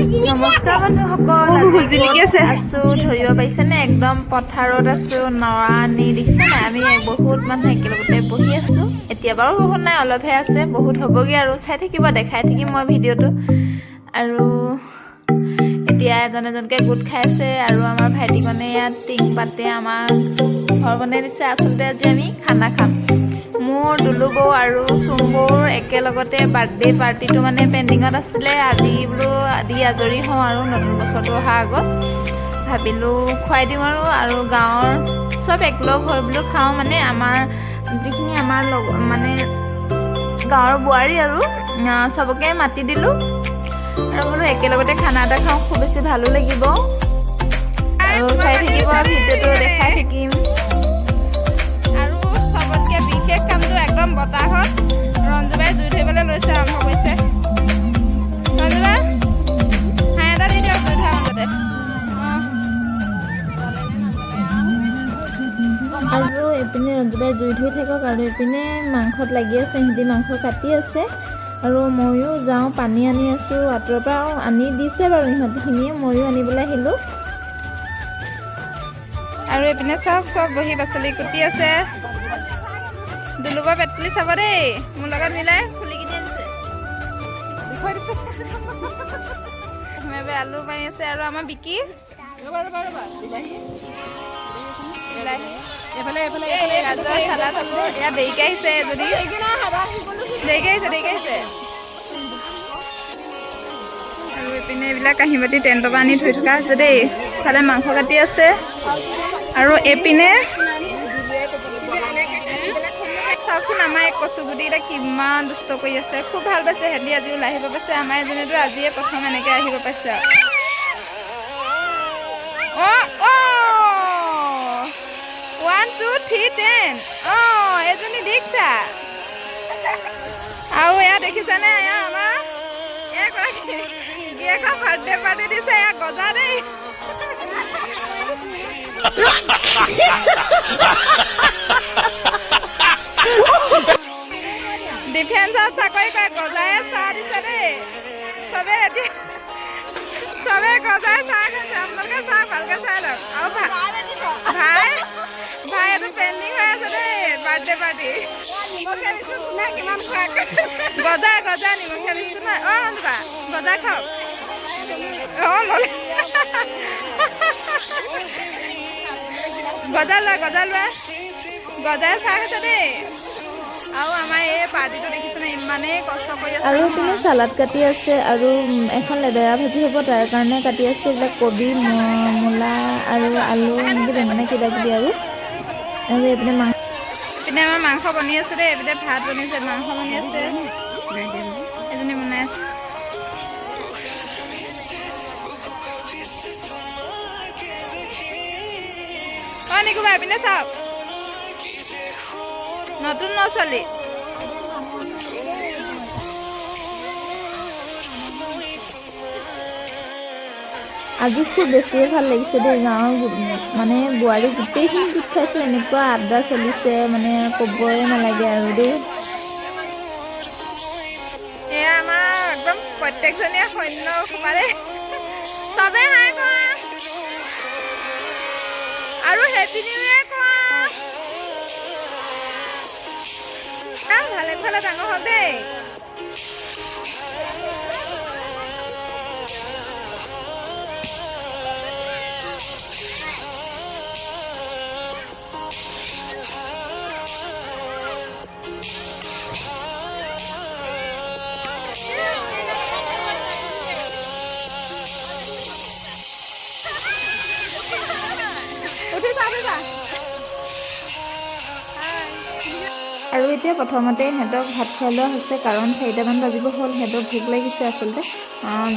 নমস্কাৰ বন্ধুসকল আজি আছো ধৰিব পাৰিছেনে? একদম পথাৰত আছো নৰা আনি দেখিছে নাই? আমি বহুত মানুহ একেলগতে বহি আছো। এতিয়া বাৰু বহুত নাই অলপহে আছে বহুত হ'বগৈ আৰু। চাই থাকিব দেখাই থাকিম মই ভিডিঅ'টো। আৰু এতিয়া এজন এজনকৈ গোট খাই আছে আৰু আমাৰ ভাইটিকনে ইয়াত টিং পাতে আমাক ঘৰ বনাই দিছে। আচলতে আজি আমি খানা খাম। মোৰ দুলু বৌ আৰু চুম বৌৰ একেলগতে বাৰ্থডে পাৰ্টিটো মানে পেণ্ডিঙত আছিলে। আজি বোলো দি আজৰি হওঁ আৰু নতুন বছৰটো অহাৰ আগত। ভাবিলোঁ খুৱাই দিওঁ আৰু আৰু গাঁৱৰ চব একলগ হৈ বোলো খাওঁ মানে আমাৰ যিখিনি আমাৰ লগ মানে গাঁৱৰ বোৱাৰী আৰু চবকে মাতি দিলোঁ। আৰু বোলো একেলগতে খানা এটা খাওঁ খুব বেছি ভালো লাগিব। আৰু চাই থাকিব ভিডিঅ'টো দেখাই থাকিম। বিশেষ কামটো একদম বতাহত। ৰঞ্জুবাই জুই ধৰিবলৈ লৈছে আৰম্ভ কৰিছে। ৰঞ্জুবা হাঁহ এটা দি দিয়ক জুই ধৰা মাজতে। আৰু এইপিনে ৰঞ্জুবাই জুই ধৰি থাকক আৰু এইপিনে মাংসত লাগি আছে সিহঁতি মাংস কাটি আছে। আৰু ময়ো যাওঁ পানী আনি আছোঁ আঁতৰৰ পৰা আনি দিছে বাৰু ইহঁতখিনিয়ে ময়ো আনিবলৈ আহিলোঁ। আৰু এইপিনে চব চব বহি পাচলি কুটি আছে। দুলুবৰ পেটলি চাব দেই। মোৰ লগত মিলাই খুলি কিনি আনিছে। থৈ দিছে। মেবে আলু মাৰি আছে আৰু আমাৰ বিকি। দেৰিকে আহিছে যদি। দেৰিকে আহিছে দেৰিকে আহিছে। আৰু এইপিনে এইবিলাক কাঁহী বাতি টেণ্টৰ পৰা আনি থৈ থকা আছে দেই। ইফালে মাংস কাটি আছে। আৰু এইপিনে চাওকচোন আমাৰ এই কচু গুটিকেইটা কিমান দুষ্ট কৰি আছে। খুব ভালো পাইছে সিহঁতি আজি ওলাই আহিব পাইছে আমাৰ এজনীতো আজিয়ে প্ৰথম এনেকৈ আহিব পাইছে ওৱান টু থ্ৰী টেন অঁ, এজনী দীক্ষা আৰু এয়া দেখিছেনে এয়া আমাৰ? জীয়েকৰ বাৰ্থডে পাৰ্টি দিছে, এয়া গজা দেই। ডিফেন্সত চাকৰি কৰে গজায়ে চাহ দিছে দেই। চবে এতিয়া, চবে গজাই চাহ খাইছে, আপোনালোকে চাহ ভালকে চাই লওক। আৰু ভাই ভাই, এইটো পেণ্ডিং হৈ আছে দেই বাৰ্থডে পাৰ্টি গজা গজা নিমখীয়া বিস্কুট নাই অঁ ৰঞ্জুবা গজা খাওক। অঁ, ল'লে গজা লোৱা গজা লোৱা গজাই চাহ খাইছে দেই। আৰু। এইপিনে চালাড কাটি আছে আৰু এখন লেবেৰা ভাজি হ'ব তাৰ কাৰণে কাটি আছে এইবিলাক কবি মূলা আৰু আলু এনেকৈ বেঙেনা কিবা কিবি আৰু। আৰু এইপিনে মাংস পিনে আমাৰ মাংস বনি আছে দেই এইপিনে ভাত বনিছে মাংস বনি আছে। এজনী বনাই আছে। অঁ নিকুবা এইপিনে চাওক। নতুন ন ছোৱালী আজি খুব বেছিয়ে ভাল লাগিছে দেই গাঁৱৰ মানে বোৱাৰী গোটেইখিনি গোট খাইছোঁ এনেকুৱা আড্ডা চলিছে মানে ক'বই নালাগে আৰু দেই। এয়া আমাৰ একদম প্ৰত্যেকজনীয়ে সৈন্য দেই চবে হাই কৰা আৰু হেপী নিউ ইয়েৰ কোৱা আহ, ভালে এতিয়া প্ৰথমতে সিহঁতক ভাত খুৱাই লোৱা হৈছে কাৰণ চাৰিটামান বাজিব হ'ল সিহঁতক ভোক লাগিছে আচলতে।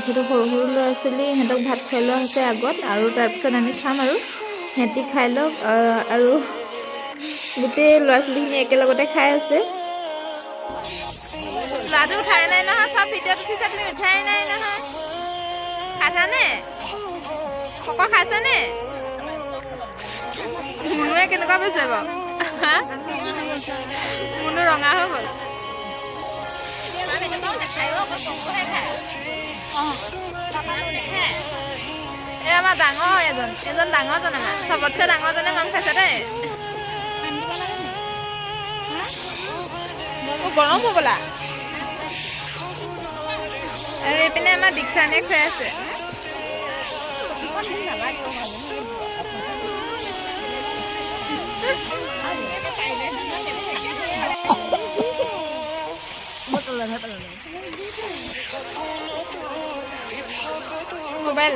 যিহেতু সৰু সৰু ল'ৰা ছোৱালী সিহঁতক ভাত খুৱাই লোৱা হৈছে আগত আৰু তাৰপিছত আমি খাম আৰু। সিহঁতি খাই লওক আৰু গোটেই ল'ৰা ছোৱালীখিনি একেলগতে খাই আছে। ল'ৰাটো উঠাই নাই নহয় চব ভিডিঅ'ত উঠিছে তুমি উঠাই নাই নহয়। খাইছানে? খাইছানে? কেনেকুৱা পাইছে বাৰু? ৰঙা হৈ গ'ল। এই আমাৰ ডাঙৰ হয় এজন এজন ডাঙৰজন আমাৰ চবতছে ডাঙৰজনে মাং খাইছে দেই। গৰম হ'বলা আৰু এইপিনে আমাৰ দীক্ষাণীয়ে খুৱাই আছে। মোবাইল।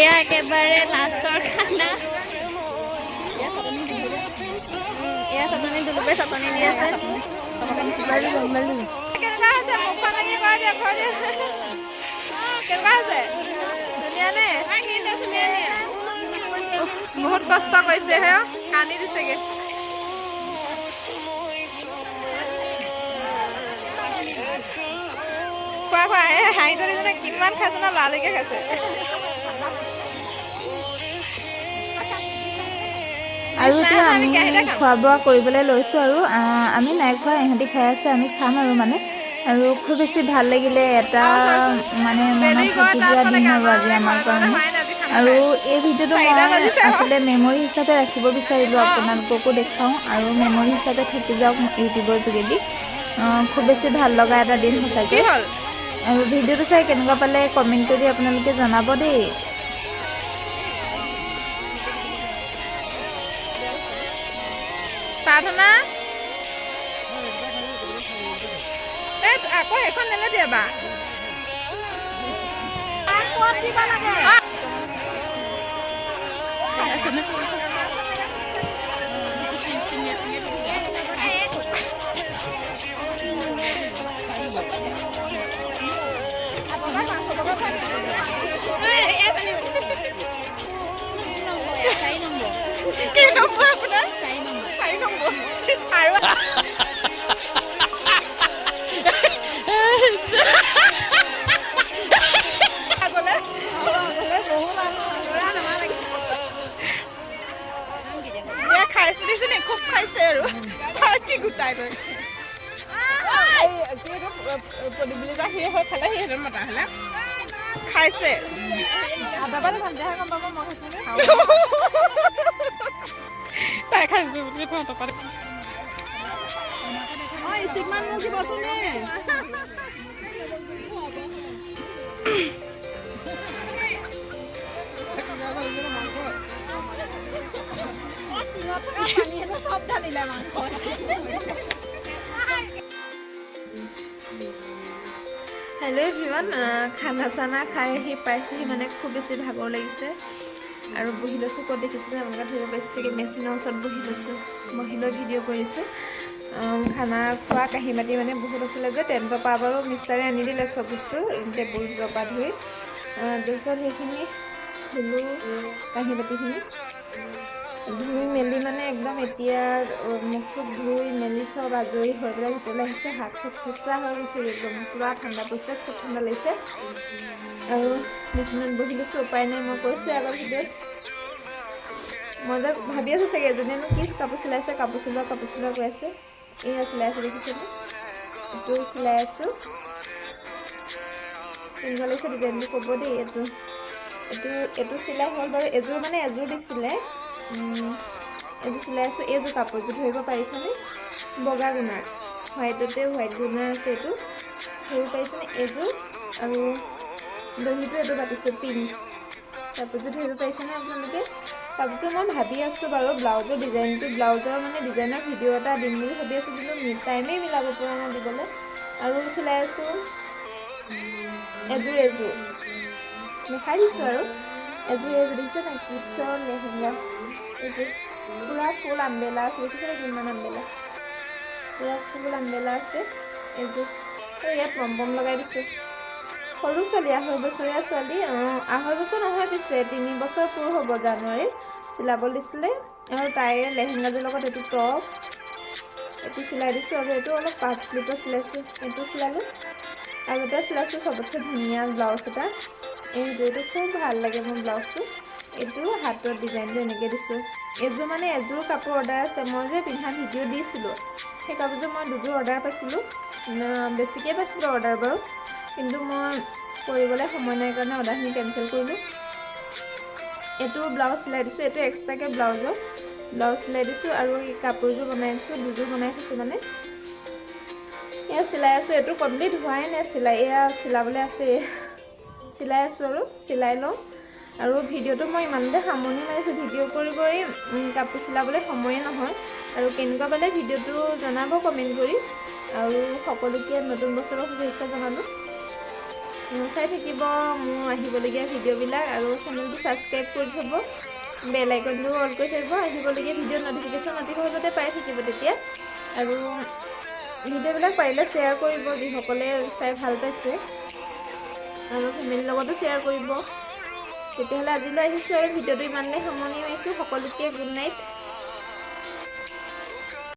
এয়া একেবাৰে লাষ্টৰ খানা এয়া চাটনি দুলুপে চাটনি দি আছে? কেনেকুৱা হৈছে মুখখন লাগি কৈ দিয়া কৈ দিয়া কেনেকুৱা হৈছে ধুনীয়া বহুত কষ্ট কৰিছে হে কান্দি দিছেগে। খোৱা খোৱা। এই হাঁহিজনীজনে কিমান খাইছে ন লালুকে খাইছে। আৰু এতিয়া আমি। খোৱা বোৱা কৰিবলৈ লৈছোঁ আৰু আমি নাই খোৱা ইহঁতি খাই আছে আমি খাম আৰু মানে। আৰু খুব বেছি ভালো লাগিলে এটা মানে মনত থাকি যোৱা দিন আৰু আজি মানে আমাৰ কাৰণে। আৰু এই ভিডিঅ'টো মই আচলতে মেমৰি হিচাপে ৰাখিব বিচাৰিলোঁ আপোনালোককো দেখাওঁ। আৰু মেমৰি হিচাপে থাকি যাওক ইউটিউবৰ যোগেদি। খুব বেছি ভালো লগা এটা দিন সঁচাকৈ। হ'ল? আৰু ভিডিঅ'টো চাই কেনেকুৱা পালে কমেণ্ট কৰি আপোনালোকে জনাব দেই। প্ৰাৰ্থনা? এই আকৌ সেইখন নেলে দিয়ে বা আগলে খাইছে দিছে খুব খাইছে আৰু পাৰ্টি গোটাই লৈ পদী বুলি কয় সেই হৈ খালে সিহঁতৰ মতা হ'লে খাইছে তাই খাইছে বুলি কওঁ টকা হেল্ল' এভৰিৱান খানা চানা খাই আহি পাইছোঁহি মানে খুব বেছি ভাগৰ লাগিছে। আৰু বহি লৈছোঁ, ক'ত দেখিছিলোঁ? আপোনালোকে ধৰিব পাৰিছে চাগে, মেচিনৰ ওচৰত বহি লৈছোঁ। বহি লৈ ভিডিঅ' কৰিছোঁ খানা খোৱা কাঁহী বাতি মানে বহুত আছিলে যে টেণ্টৰ পৰা বাৰু মিষ্টাৰে আনি দিলে চব বস্তু টেবুলৰ পৰা আহ, তাৰপিছত সেইখিনি ধুলোঁ কাঁহী বাতিখিনি ধুই মেলি মানে একদম এতিয়া মুখ চুখ ধুই মেলি চব আজৰি হৈ পেলাই ভিতৰলৈ আহিছে হাত চাত চেঁচা হৈ গৈছে একদম পূৰা ঠাণ্ডা পৰিছে খুব ঠাণ্ডা লাগিছে। আৰু বিচনাত বহি লৈছোঁ উপায় নাই মই কৈছোঁ আগৰ ভিডিঅ'ত। মই যে ভাবি আছোঁ চাগে এজনীয়েনো কি কাপোৰ চিলাইছে কাপোৰ চিলোৱা কাপোৰ চিলোৱা কৈ আছে। আছোঁ দেখিছেনে এইটো চিলাই আছোঁ কেনেকুৱা লাগিছে ডিজাইনটো ক'ব দেই এইটো এইটো এইটো চিলাই হ'ল বাৰু এযোৰ মানে এযোৰ দিছিলে এযোৰ চিলাই আছোঁ এইযোৰ কাপোৰযোৰ ধৰিব পাৰিছেনে বগা গুণাৰ। হোৱাইটতে হোৱাইট গুণাৰ আছে এইটো ধৰিব পাৰিছেনে এইযোৰ আৰু দহিটো এইটো পাতিছোঁ পিংক কাপোৰযোৰ ধৰিব পাৰিছেনে আপোনালোকে? কাপোৰযোৰ মই ভাবি আছোঁ বাৰু ব্লাউজৰ ডিজাইনটো, ব্লাউজৰ মানে ডিজাইনৰ ভিডিঅ' এটা দিম বুলি ভাবি আছোঁ, কিন্তু টাইমেই মিলাব পৰা নাই দিবলৈ। আৰু চিলাই আছোঁ এযোৰ এযোৰ। দেখাই দিছোঁ আৰু। এযোৰ এযোৰ, দেখিছে নাই? কিটছৰ লেহেংগা এইযোৰ পূৰা ফুল আম্বেলা আছে, দেখিছে নাই কিমান আম্বেলা পূৰা ফুল আম্বেলা আছে এইযোৰ আৰু ইয়াত পম পম লগাই দিছোঁ। সৰু ছোৱালী, আঢ়ৈ বছৰীয়া ছোৱালী আঢ়ৈ বছৰ নহয় পিছে, তিনি বছৰ পূৰ হ'ব জানুৱাৰীত, চিলাব দিছিলে। আৰু তাইৰ লেহেংগাযোৰ লগত এইটো টপ এইটো চিলাই দিছোঁ আৰু এইটো অলপ পাঁচ শ্লিপৰ চিলাইছোঁ, এইটো চিলালোঁ। আৰু এটা চিলাইছোঁ চবতছে ধুনীয়া ব্লাউজ এটা। এইটো এইটো খুব ভালো লাগে মোৰ ব্লাউজটো। এইটো হাতৰ ডিজাইনটো এনেকৈ দিছোঁ। এইযোৰ মানে এযোৰ কাপোৰ অৰ্ডাৰ আছে, মই যে পিন্ধা ভিডিঅ' দিছিলোঁ, সেই কাপোৰযোৰ মই দুযোৰ অৰ্ডাৰ পাইছিলোঁ। বেছিকৈ পাইছিলোঁ অৰ্ডাৰ বাৰু। কিন্তু মই কৰিবলৈ সময় নাই, কাৰণে অৰ্ডাৰখিনি কেঞ্চেল কৰিলোঁ। এইটো ব্লাউজ চিলাই দিছোঁ, এইটো এক্সট্ৰাকৈ ব্লাউজৰ ব্লাউজ চিলাই দিছোঁ আৰু কাপোৰযোৰ বনাই দিছোঁ দুযোৰ বনাই থৈছোঁ মানে। এয়া চিলাই আছোঁ, এইটো কমপ্লিট হোৱাই নাই চিলাই, এয়া চিলাবলৈ আছে। চিলাই আছোঁ আৰু, চিলাই লওঁ। আৰু ভিডিঅ'টো মই ইমানতে সামৰণি মাৰিছোঁ, ভিডিঅ' কৰি কৰি কাপোৰ চিলাবলৈ সময়ে নহয়। আৰু কেনেকুৱা পালে ভিডিঅ'টো জনাব কমেণ্ট কৰি। আৰু সকলোকে নতুন বছৰৰ শুভেচ্ছা জনালোঁ। উম, চাই থাকিব মোৰ আহিবলগীয়া ভিডিঅ'বিলাক আৰু চেনেলটো ছাবস্ক্ৰাইব কৰি থ'ব। বেল আইকনটো অল কৰি থ'ব আহিবলগীয়া ভিডিঅ' নটিফিকেশ্যন অতি সহজতে পাই থাকিব তেতিয়া। আৰু ভিডিঅ'বিলাক পাৰিলে শ্বেয়াৰ কৰিব যিসকলে চাই ভালো পাইছে। আৰু ফেমিলিৰ লগতো শ্বেয়াৰ কৰিব। তেতিয়াহ'লে আজিলৈ আহিছোঁ আৰু ভিডিঅ'টো ইমানতে সামৰণি মাৰিছোঁ। সকলোকে গুড নাইট